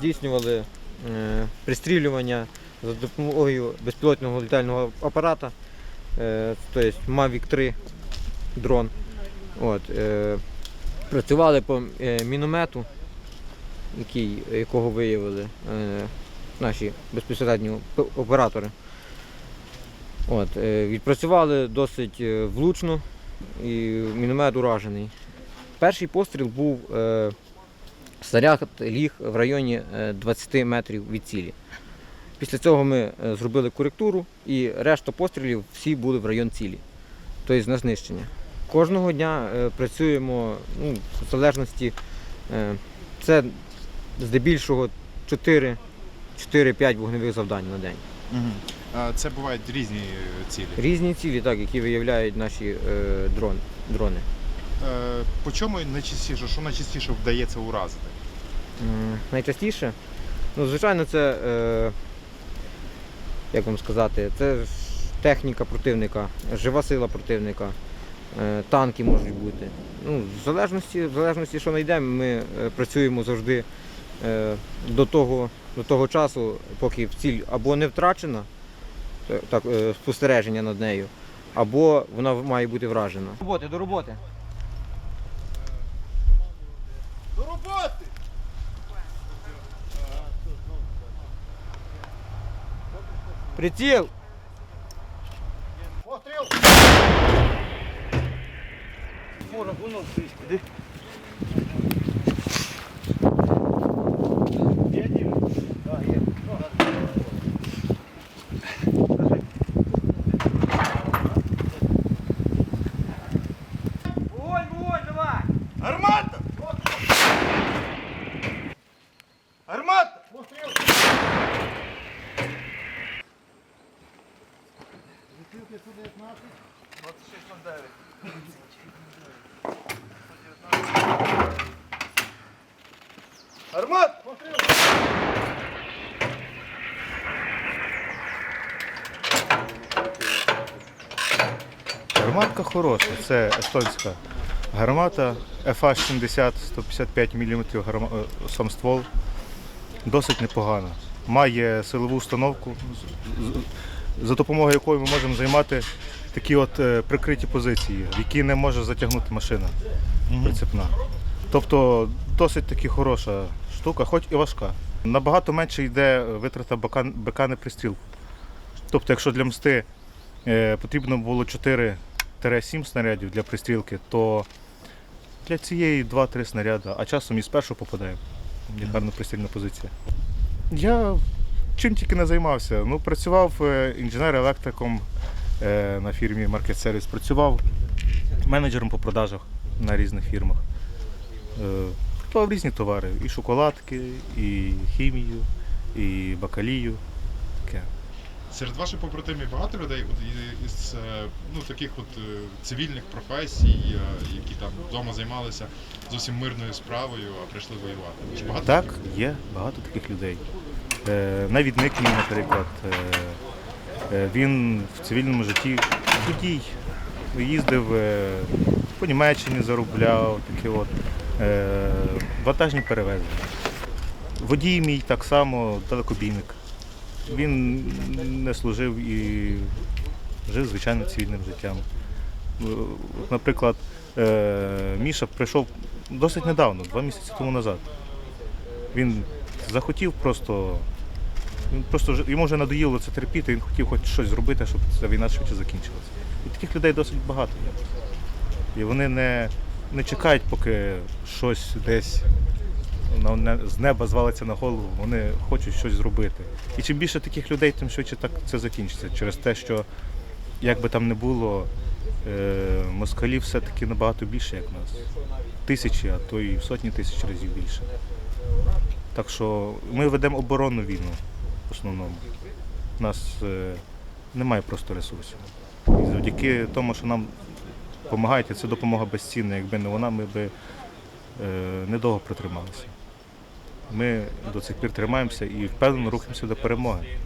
здійснювали е, пристрілювання за допомогою безпілотного літального апарата, е, тобто Mavic 3 дрон. От, е, працювали по міномету, якого виявили наші безпосередньо оператори. От, відпрацювали досить влучно і міномет уражений. Перший постріл був снаряд ліг в районі е, 20 метрів від цілі. Після цього ми е, зробили коректуру і решта пострілів всі були в район цілі, тобто на знищення. Кожного дня е, працюємо ну, в залежності, е, це здебільшого 4 4-5 вогневих завдань на день. Це бувають різні е, цілі. Різні цілі, так, які виявляють наші е, дрони. Е, По чому найчастіше, що найчастіше вдається уразити? М, Найчастіше, ну, звичайно, це, е, як вам сказати, це ж техніка противника, жива сила противника, е, танки можуть бути. Ну, в залежності, в залежності, що знайдемо, ми е, працюємо завжди е, до, того, до того часу, поки ціль або не втрачена, е, так, е, спостереження над нею, або вона має бути вражена. До роботи, до роботи. До роботи! Приціл! Постріл! Вогонь, вогонь, давай! Гармата! Гармата! Гармат! Гарматка хороша, це естонська гармата FH-70 155 мм гарма... е, сам ствол. Досить непогана. Має силову установку, за допомогою якої ми можемо займати такі от е, прикриті позиції, в які не може затягнути машина прицепна. Тобто досить таки хороша штука, хоч і важка. Набагато менше йде витрата бика, бика на пристрілку. Тобто, якщо для мсти е, потрібно було 4-7 снарядів для пристрілки, то для цієї 2-3 снаряди, а часом і з першого попадаємо. Є гарна пристрільна позиція. Я чим тільки не займався. Ну, працював е, інженер-електриком на фірмі Market Service, працював менеджером по продажах на різних фірмах. Е, Продавав різні товари. І шоколадки, і хімію, і бакалію. Таке. Серед ваших побратимів багато людей із е, ну, таких от е, цивільних професій, е, які там вдома займалися зовсім мирною справою, а прийшли воювати. Багато Так, таких? є багато таких людей. Е, Навідник мій, наприклад, е, е, він в цивільному житті водій, їздив е, по Німеччині, заробляв, такі от е, вантажні перевезення. Водій мій так само далекобійник. Він не служив і жив звичайним цивільним життям. Е, Наприклад, е, Міша прийшов досить недавно, два місяці тому назад. Він захотів просто. Він просто вже- йому вже надоїло це терпіти, він хотів хоч щось зробити, щоб ця війна швидше закінчилася. І таких людей досить багато. І вони не, не чекають, поки щось десь на- з неба звалиться на голову, вони хочуть щось зробити. І чим більше таких людей, тим швидше так це закінчиться. Через те, що як би там не було, е, москалів все-таки набагато більше, як нас. Тисячі, а то і сотні тисяч разів більше. Так що ми ведемо оборонну війну в основному. У нас е, немає просто ресурсів. І завдяки тому, що нам допомагають, це допомога безцінна. Якби не вона, ми б е, недовго протрималися. Ми до цих пір тримаємося і впевнено рухаємося до перемоги.